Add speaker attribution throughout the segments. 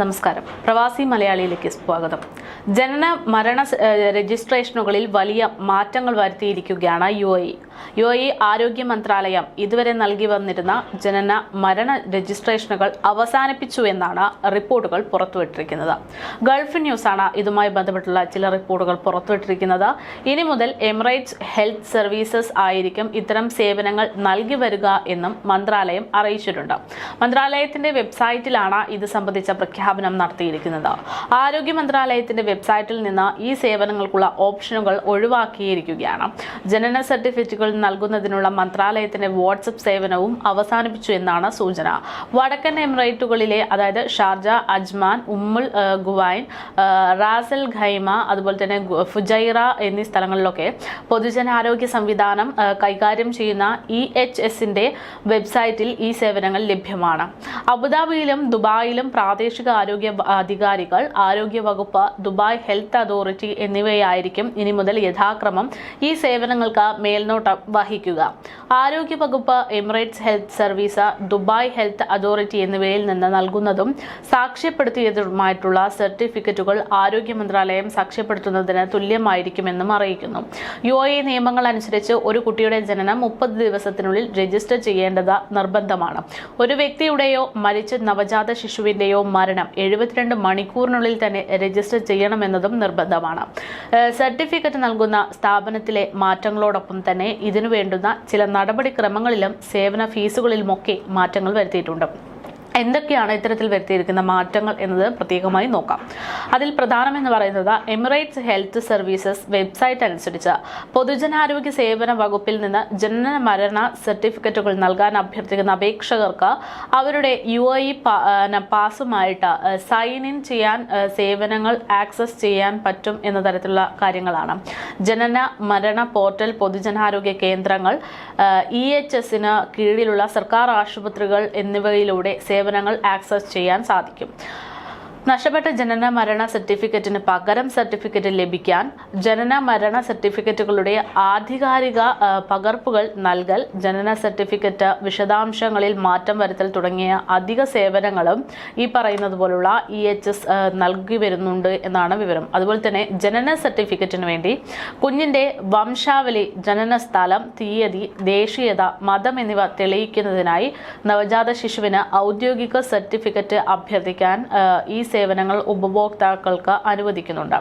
Speaker 1: നമസ്കാരം. പ്രവാസി മലയാളിയിലേക്ക് സ്വാഗതം. ജനന മരണ രജിസ്ട്രേഷനുകളിൽ വലിയ മാറ്റങ്ങൾ വരുത്തിയിരിക്കുകയാണ് യു എ യു എ ആരോഗ്യ മന്ത്രാലയം ഇതുവരെ നൽകി വന്നിരുന്ന ജനന മരണ രജിസ്ട്രേഷനുകൾ അവസാനിപ്പിച്ചു എന്നാണ് റിപ്പോർട്ടുകൾ പുറത്തുവിട്ടിരിക്കുന്നത്. ഗൾഫ് ന്യൂസാണ് ഇതുമായി ബന്ധപ്പെട്ടുള്ള ചില റിപ്പോർട്ടുകൾ പുറത്തുവിട്ടിരിക്കുന്നത്. ഇനി മുതൽ എമിറേറ്റ്സ് ഹെൽത്ത് സർവീസസ് ആയിരിക്കും ഇത്തരം സേവനങ്ങൾ നൽകി വരിക എന്നും മന്ത്രാലയം അറിയിച്ചിട്ടുണ്ട്. മന്ത്രാലയത്തിന്റെ വെബ്സൈറ്റിലാണ് ഇത് സംബന്ധിച്ച പ്രഖ്യാപനം നടത്തിയിരിക്കുന്നത്. ആരോഗ്യ മന്ത്രാലയത്തിന്റെ വെബ്സൈറ്റിൽ നിന്ന് ഈ സേവനങ്ങൾക്കുള്ള ഓപ്ഷനുകൾ ഒഴിവാക്കിയിരിക്കുകയാണ്. ജനന സർട്ടിഫിക്കറ്റുകൾ നൽകുന്നതിനുള്ള മന്ത്രാലയത്തിന്റെ വാട്സപ്പ് സേവനവും അവസാനിപ്പിച്ചു എന്നാണ് സൂചന. വടക്കൻ എമിറേറ്റുകളിലെ അതായത് ഷാർജ അജ്മാൻ ഉമ്മുൽ ഗുവൈൻ റാസൽ ഖൈമ അതുപോലെ തന്നെ ഫുജൈറ എന്നീ സ്ഥലങ്ങളിലൊക്കെ പൊതുജനാരോഗ്യ സംവിധാനം കൈകാര്യം ചെയ്യുന്ന ഇ എച്ച് എസിന്റെ വെബ്സൈറ്റിൽ ഈ സേവനങ്ങൾ ലഭ്യമാണ്. അബുദാബിയിലും ദുബായിലും പ്രാദേശിക ആരോഗ്യ അധികാരികൾ ആരോഗ്യ വകുപ്പ് ദുബായ് ഹെൽത്ത് അതോറിറ്റി എന്നിവയായിരിക്കും ഇനി മുതൽ യഥാക്രമം ഈ സേവനങ്ങൾക്ക് മേൽനോട്ടം വഹിക്കുക. ആരോഗ്യ വകുപ്പ് Emirates health service Dubai health authority എന്നിവയിൽ നിന്ന് നൽകുന്നതും സാക്ഷ്യപ്പെടുത്തിയതുമായിട്ടുള്ള സർട്ടിഫിക്കറ്റുകൾ ആരോഗ്യ മന്ത്രാലയം സാക്ഷ്യപ്പെടുത്തുന്നതിന് തുല്യമായിരിക്കുമെന്നും അറിയിക്കുന്നു. യു എ നിയമങ്ങൾ അനുസരിച്ച് ഒരു കുട്ടിയുടെ ജനനം മുപ്പത് ദിവസത്തിനുള്ളിൽ രജിസ്റ്റർ ചെയ്യേണ്ടത് നിർബന്ധമാണ്. ഒരു വ്യക്തിയുടെയോ മരിച്ച നവജാത ശിശുവിന്റെയോ മരണം എഴുപത്തിരണ്ട് മണിക്കൂറിനുള്ളിൽ തന്നെ രജിസ്റ്റർ ചെയ്യണമെന്നതും നിർബന്ധമാണ്. സർട്ടിഫിക്കറ്റ് നൽകുന്ന സ്ഥാപനത്തിലെ മാറ്റങ്ങളോടൊപ്പം തന്നെ ഇതിനു വേണ്ടുന്ന ചില നടപടിക്രമങ്ങളിലും സേവന ഫീസുകളിലുമൊക്കെ മാറ്റങ്ങൾ വരുത്തിയിട്ടുണ്ട്. എന്തൊക്കെയാണ് ഇത്തരത്തിൽ വരുത്തിയിരിക്കുന്ന മാറ്റങ്ങൾ എന്നത് പ്രത്യേകമായി നോക്കാം. അതിൽ പ്രധാനമെന്ന് പറയുന്നത് എമിറേറ്റ്സ് ഹെൽത്ത് സർവീസസ് വെബ്സൈറ്റ് അനുസരിച്ച് പൊതുജനാരോഗ്യ സേവന വകുപ്പിൽ നിന്ന് ജനന മരണ സർട്ടിഫിക്കറ്റുകൾ നൽകാൻ അഭ്യർത്ഥിക്കുന്ന അപേക്ഷകർക്ക് അവരുടെ യു ഐ പാസുമായിട്ട് സൈൻ ഇൻ ചെയ്യാൻ സേവനങ്ങൾ ആക്സസ് ചെയ്യാൻ പറ്റും എന്ന തരത്തിലുള്ള കാര്യങ്ങളാണ്. ജനന മരണ പോർട്ടൽ പൊതുജനാരോഗ്യ കേന്ദ്രങ്ങൾ ഇ എച്ച് എസിന് കീഴിലുള്ള സർക്കാർ ആശുപത്രികൾ എന്നിവയിലൂടെ സേവനങ്ങൾ ആക്സസ് ചെയ്യാൻ സാധിക്കും. നഷ്ടപ്പെട്ട ജനന മരണ സർട്ടിഫിക്കറ്റിന് പകരം സർട്ടിഫിക്കറ്റ് ലഭിക്കാൻ ജനന മരണ സർട്ടിഫിക്കറ്റുകളുടെ ആധികാരിക പകർപ്പുകൾ നൽകൽ ജനന സർട്ടിഫിക്കറ്റ് വിശദാംശങ്ങളിൽ മാറ്റം വരുത്തൽ തുടങ്ങിയ അധിക സേവനങ്ങളും ഈ പറയുന്നത് പോലുള്ള ഇ എച്ച് എസ് നൽകി വരുന്നുണ്ട് എന്നാണ് വിവരം. അതുപോലെ തന്നെ ജനന സർട്ടിഫിക്കറ്റിന് വേണ്ടി കുഞ്ഞിന്റെ വംശാവലി ജനന സ്ഥലം തീയതി ദേശീയത മതം എന്നിവ തെളിയിക്കുന്നതിനായി നവജാത ശിശുവിന് ഔദ്യോഗിക സർട്ടിഫിക്കറ്റ് അഭ്യർത്ഥിക്കാൻ ഈ സേവനങ്ങൾ ഉപഭോക്താക്കൾക്ക് അനുവദിക്കുന്നുണ്ട്.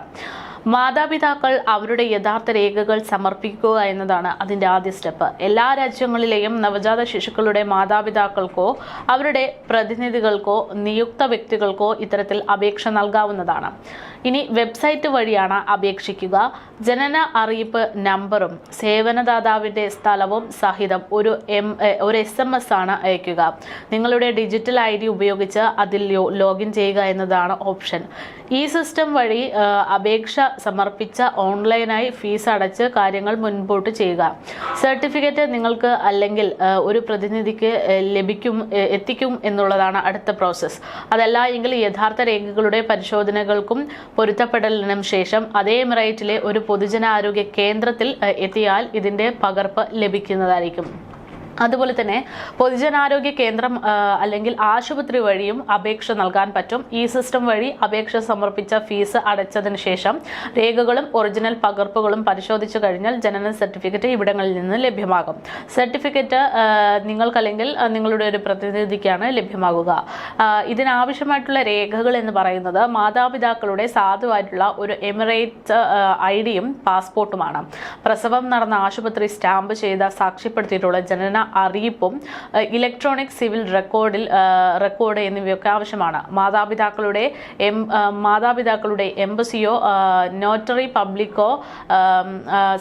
Speaker 1: മാതാപിതാക്കൾ അവരുടെ യഥാർത്ഥ രേഖകൾ സമർപ്പിക്കുക എന്നതാണ് അതിന്റെ ആദ്യ സ്റ്റെപ്പ്. എല്ലാ രാജ്യങ്ങളിലെയും നവജാത ശിശുക്കളുടെ മാതാപിതാക്കൾക്കോ അവരുടെ പ്രതിനിധികൾക്കോ നിയുക്ത വ്യക്തികൾക്കോ ഇത്തരത്തിൽ അപേക്ഷ നൽകാവുന്നതാണ്. ഇനി വെബ്സൈറ്റ് വഴിയാണ് അപേക്ഷിക്കുക. ജനന അറിയിപ്പ് നമ്പറും സേവനദാതാവിന്റെ സ്ഥലവും സഹിതം ഒരു എം ഒരു എസ് എം എസ് ആണ് അയക്കുക. നിങ്ങളുടെ ഡിജിറ്റൽ ഐ ഡി ഉപയോഗിച്ച് അതിൽ ലോഗിൻ ചെയ്യുക എന്നതാണ് ഓപ്ഷൻ. ഈ സിസ്റ്റം വഴി അപേക്ഷ സമർപ്പിച്ച ഓൺലൈനായി ഫീസ് അടച്ച് കാര്യങ്ങൾ മുൻപോട്ട് ചെയ്യുക. സർട്ടിഫിക്കറ്റ് നിങ്ങൾക്ക് അല്ലെങ്കിൽ ഒരു പ്രതിനിധിക്ക് ലഭിക്കും എത്തിക്കും എന്നുള്ളതാണ് അടുത്ത പ്രോസസ്സ്. അതല്ല എങ്കിൽ യഥാർത്ഥ രേഖകളുടെ പരിശോധനകൾക്കും പൊരുത്തപ്പെടലിനും ശേഷം അതേ എമിറേറ്റിലെ ഒരു പൊതുജനാരോഗ്യ കേന്ദ്രത്തിൽ എത്തിയാൽ ഇതിന്റെ പകർപ്പ് ലഭിക്കുന്നതായിരിക്കും. അതുപോലെ തന്നെ പൊതുജനാരോഗ്യ കേന്ദ്രം അല്ലെങ്കിൽ ആശുപത്രി വഴിയും അപേക്ഷ നൽകാൻ പറ്റും. ഈ സിസ്റ്റം വഴി അപേക്ഷ സമർപ്പിച്ച ഫീസ് അടച്ചതിന് ശേഷം രേഖകളും ഒറിജിനൽ പകർപ്പുകളും പരിശോധിച്ചു കഴിഞ്ഞാൽ ജനന സർട്ടിഫിക്കറ്റ് ഇവിടങ്ങളിൽ നിന്ന് ലഭ്യമാകും. സർട്ടിഫിക്കറ്റ് നിങ്ങൾക്കല്ലെങ്കിൽ നിങ്ങളുടെ ഒരു പ്രതിനിധിക്കാണ് ലഭ്യമാകുക. ഇതിനാവശ്യമായിട്ടുള്ള രേഖകൾ എന്ന് പറയുന്നത് മാതാപിതാക്കളുടെ സാധുവായിട്ടുള്ള ഒരു എമിറേറ്റ് ഐ ഡിയും പാസ്പോർട്ടുമാണ്. പ്രസവം നടന്ന ആശുപത്രി സ്റ്റാമ്പ് ചെയ്ത സാക്ഷ്യപ്പെടുത്തിയിട്ടുള്ള ജനന അറിയിപ്പും ഇലക്ട്രോണിക് സിവിൽ റെക്കോർഡിൽ റെക്കോർഡ് എന്നിവയൊക്കെ ആവശ്യമാണ്. മാതാപിതാക്കളുടെ എം മാതാപിതാക്കളുടെ എംബസിയോ നോട്ടറി പബ്ലിക്കോ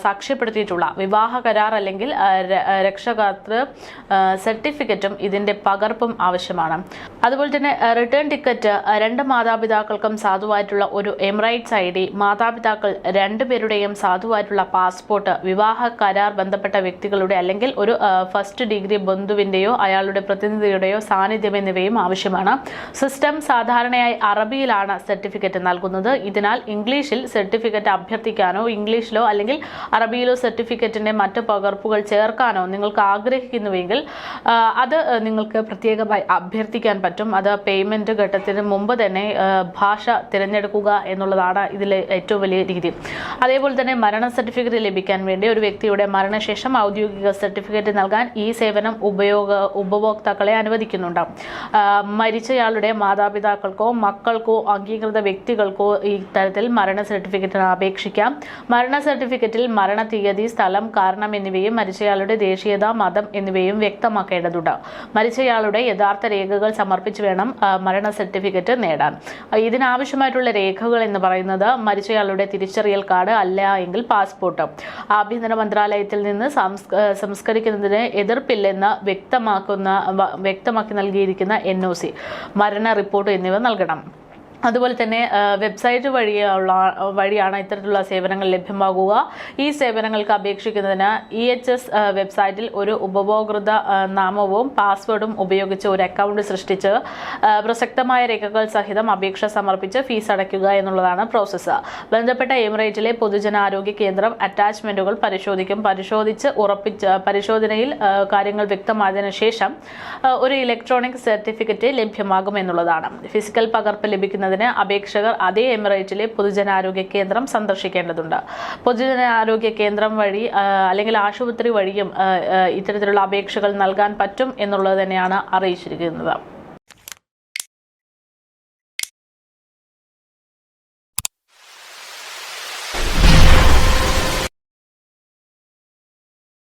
Speaker 1: സാക്ഷ്യപ്പെടുത്തിയിട്ടുള്ള വിവാഹ കരാർ അല്ലെങ്കിൽ രക്ഷകർത്തൃ സർട്ടിഫിക്കറ്റും ഇതിന്റെ പകർപ്പും ആവശ്യമാണ്. അതുപോലെ തന്നെ റിട്ടേൺ ടിക്കറ്റ് രണ്ട് മാതാപിതാക്കൾക്കും സാധുവായിട്ടുള്ള ഒരു എംറൈറ്റ്സ് ഐ ഡി മാതാപിതാക്കൾ രണ്ടുപേരുടെയും സാധുവായിട്ടുള്ള പാസ്പോർട്ട് വിവാഹ കരാർ ബന്ധപ്പെട്ട വ്യക്തികളുടെ അല്ലെങ്കിൽ ഒരു ഫസ്റ്റ് ഫസ്റ്റ് ഡിഗ്രി ബന്ധുവിന്റെയോ അയാളുടെ പ്രതിനിധിയുടെയോ സാന്നിധ്യം എന്നിവയും ആവശ്യമാണ്. സിസ്റ്റം സാധാരണയായി അറബിയിലാണ് സർട്ടിഫിക്കറ്റ് നൽകുന്നത്. ഇതിനാൽ ഇംഗ്ലീഷിൽ സർട്ടിഫിക്കറ്റ് അഭ്യർത്ഥിക്കാനോ ഇംഗ്ലീഷിലോ അല്ലെങ്കിൽ അറബിയിലോ സർട്ടിഫിക്കറ്റിന്റെ മറ്റ് പകർപ്പുകൾ ചേർക്കാനോ നിങ്ങൾക്ക് ആഗ്രഹിക്കുന്നുവെങ്കിൽ അത് നിങ്ങൾക്ക് പ്രത്യേകമായി അഭ്യർത്ഥിക്കാൻ പറ്റും. അത് പേയ്മെന്റ് ഘട്ടത്തിന് മുമ്പ് തന്നെ ഭാഷ തിരഞ്ഞെടുക്കുക എന്നുള്ളതാണ് ഇതിലെ ഏറ്റവും വലിയ രീതി. അതേപോലെ തന്നെ മരണ സർട്ടിഫിക്കറ്റ് ലഭിക്കാൻ വേണ്ടി ഒരു വ്യക്തിയുടെ മരണശേഷം ഔദ്യോഗിക സർട്ടിഫിക്കറ്റ് നൽകാൻ ഈ സേവനം ഉപയോഗ ഉപഭോക്താക്കളെ അനുവദിക്കുന്നുണ്ട്. മരിച്ചയാളുടെ മാതാപിതാക്കൾക്കോ മക്കൾക്കോ അംഗീകൃത വ്യക്തികൾക്കോ ഈ തരത്തിൽ മരണ സർട്ടിഫിക്കറ്റിന് അപേക്ഷിക്കാം. മരണ സർട്ടിഫിക്കറ്റിൽ മരണ തീയതി സ്ഥലം കാരണം എന്നിവയും മരിച്ചയാളുടെ ദേശീയത മതം എന്നിവയും വ്യക്തമാക്കേണ്ടതുണ്ട്. മരിച്ചയാളുടെ യഥാർത്ഥ രേഖകൾ സമർപ്പിച്ച് വേണം മരണ സർട്ടിഫിക്കറ്റ് നേടാൻ. ഇതിനാവശ്യമായിട്ടുള്ള രേഖകൾ എന്ന് പറയുന്നത് മരിച്ചയാളുടെ തിരിച്ചറിയൽ കാർഡ് അല്ല എങ്കിൽ പാസ്പോർട്ട്. ആഭ്യന്തര മന്ത്രാലയത്തിൽ നിന്ന് സംസ്കരിക്കുന്നതിന് സംസ്കരിക്കുന്നതിന് എതിർപ്പില്ലെന്ന് വ്യക്തമാക്കുന്ന വ്യക്തമാക്കി നൽകിയിരിക്കുന്ന എൻ മരണ റിപ്പോർട്ട് എന്നിവ നൽകണം. അതുപോലെ തന്നെ വെബ്സൈറ്റ് വഴിയുള്ള വഴിയാണ് ഇത്തരത്തിലുള്ള സേവനങ്ങൾ ലഭ്യമാകുക. ഈ സേവനങ്ങൾക്ക് അപേക്ഷിക്കുന്നതിന് ഇ എച്ച് എസ് വെബ്സൈറ്റിൽ ഒരു ഉപഭോക്തൃ നാമവും പാസ്വേഡും ഉപയോഗിച്ച് ഒരു അക്കൗണ്ട് സൃഷ്ടിച്ച് പ്രസക്തമായ രേഖകൾ സഹിതം അപേക്ഷ സമർപ്പിച്ച് ഫീസ് അടയ്ക്കുക എന്നുള്ളതാണ് പ്രോസസ്സ്. ബന്ധപ്പെട്ട എമിറേറ്റിലെ പൊതുജനാരോഗ്യ കേന്ദ്രം അറ്റാച്ച്മെന്റുകൾ പരിശോധിക്കും. പരിശോധിച്ച് ഉറപ്പിച്ച് പരിശോധനയിൽ കാര്യങ്ങൾ വ്യക്തമായതിനു ശേഷം ഒരു ഇലക്ട്രോണിക് സർട്ടിഫിക്കറ്റ് ലഭ്യമാകും എന്നുള്ളതാണ്. ഫിസിക്കൽ പകർപ്പ് ലഭിക്കുന്നതിന് അപേക്ഷകർ അതേ എമിറേറ്റിലെ പൊതുജനാരോഗ്യ കേന്ദ്രം സന്ദർശിക്കേണ്ടതുണ്ട്. പൊതുജനാരോഗ്യ കേന്ദ്രം വഴി അല്ലെങ്കിൽ ആശുപത്രി വഴിയും ഇത്തരത്തിലുള്ള അപേക്ഷകൾ നൽകാൻ പറ്റും എന്നുള്ളത് തന്നെയാണ് അറിയിച്ചിരിക്കുന്നത്.